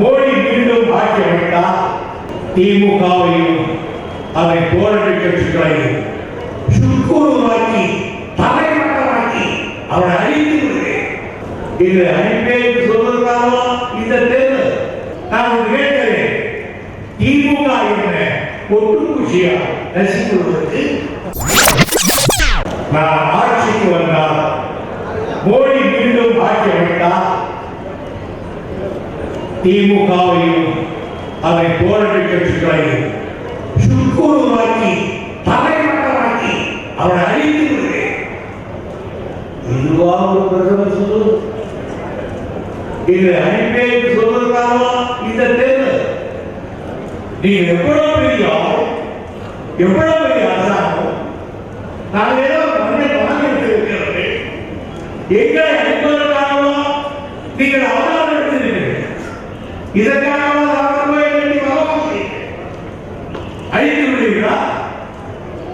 மோடி மீண்டும் ஆட்சி அமைத்தால் திமுகவையும் அதை தோழமை கட்சிகளையும் சுக்குருவாக்கி தலைமட்டமாக்கி அவரை அழித்து விடுவேன். இது அழிப்பேன் சொல்வதற்காக இந்த தேர்தல்? நான் கேட்கிறேன். திமுக என்ற ஒட்டுக்குச்சியா ரசிக்குவதற்கு நான் ஆட்சிக்கு வந்தால் மோடி மீண்டும் ஆட்சி அமைத்தால் திமுகவையும் அதை தோழமை கட்சிகளையும் சுக்குருவாக்கி தலைமட்டமாக்கி அவரை அழித்து விடுவேன். இதுவா ஒரு பிரதமர் சொல்லுவது இது அழிப்பேன் சொல்வதற்காக இந்த தேர்தல்? நீங்க எவ்வளவு பெரிய எவ்வளவு பெரிய அரசாங்கம் நாங்கள் ஏதோ மண்ணை வாங்கி இருக்கிறது எங்களை அழிப்பதற்காகவா நீங்கள் அவதாரம் இதற்காகவா அவர்கள் வேண்டி வரவாங்க அழித்து விடுவீர்களா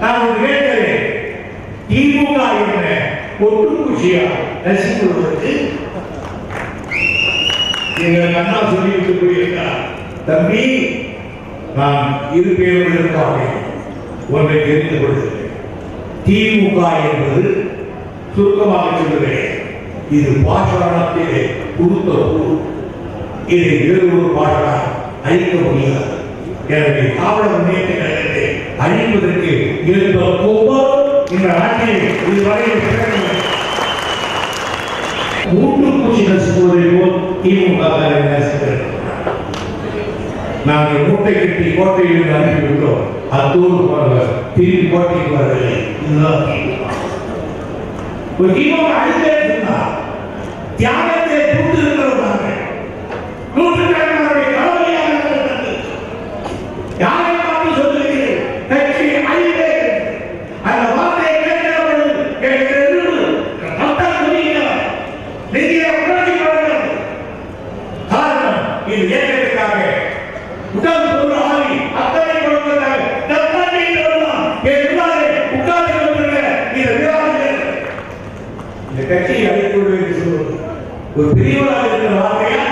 நான் ஒன்று கேட்கிறேன். திமுக என்ற ஒட்டுக்குச்சியா ரசிக்குவதற்கு எங்கள் கண்ணா சொல்லிவிட்டு போயிருக்கிறார் தம்பி நான் இரு ஒன்றை தெரிந்து கொள்கிறேன் திமுக என்பது சுருக்கமாக சொல்லுகிறேன். இது பாஷாணத்திலே கொடுத்த இதை வேறு ஒரு பாஷாணம் அழிக்க முடியாது. எனவே காவலர் முன்னேற்ற கழகத்தை அழிப்பதற்கு இருந்த கோபம் இந்த நாட்டில் இதுவரை மூன்று பூச்சி நசுக்குவதை போல் திமுக நசுக்கிறது நாங்கள் மூட்டை கட்டி கோட்டையில் அனுப்பிவிட்டோம். அத்தோடு போனவர் திரும்பி கோட்டைக்கு வரவில்லை. இதுதான் ஒரு திமுக இருந்தார் தியாகத்தை நூற்றுக்கணக்கானவருடைய கலவையாக இருக்கிறது யாரை பார்த்து சொல்லுகிறேன்? கட்சி இந்த ஒரு பெரியவராக இருக்கிற வார்த்தையா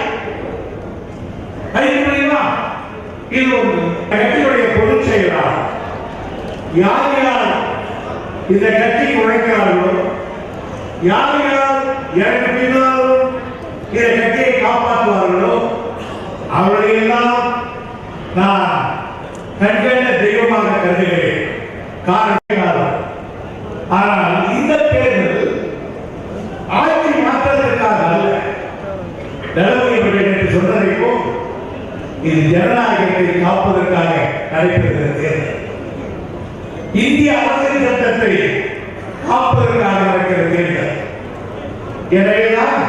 அழைக்க முடியுமா இது ஒன்று கட்சியுடைய பொதுச் செயலாளர். யார் யார் இந்த கட்சி உழைக்கிறார்களோ யார் யார் எனக்கு பின்னாலும் இந்த கட்சியை காப்பாற்றுவார்களோ அவர்களையெல்லாம் நான் கண்கண்ட தெய்வமாக கருதுகிறேன். காரணம் ஆனால் இந்த தேர்தல் ஆயிரத்தி இது ஜனநாயகத்தை காப்பதற்காக நடைபெறுகிற இந்திய அரசியல் சட்டத்தை காப்பதற்காக நடக்கிற தேர்தல் எனவேதான்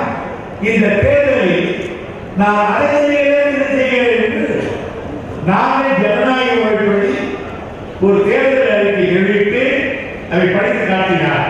இந்த தேர்தலில் நான் அரசியலில் என்ன செய்கிறேன் என்று நானே ஜனநாயக முறைப்படி ஒரு தேர்தல் அறிக்கை எழுதிட்டு அதை படித்து காட்டினார்.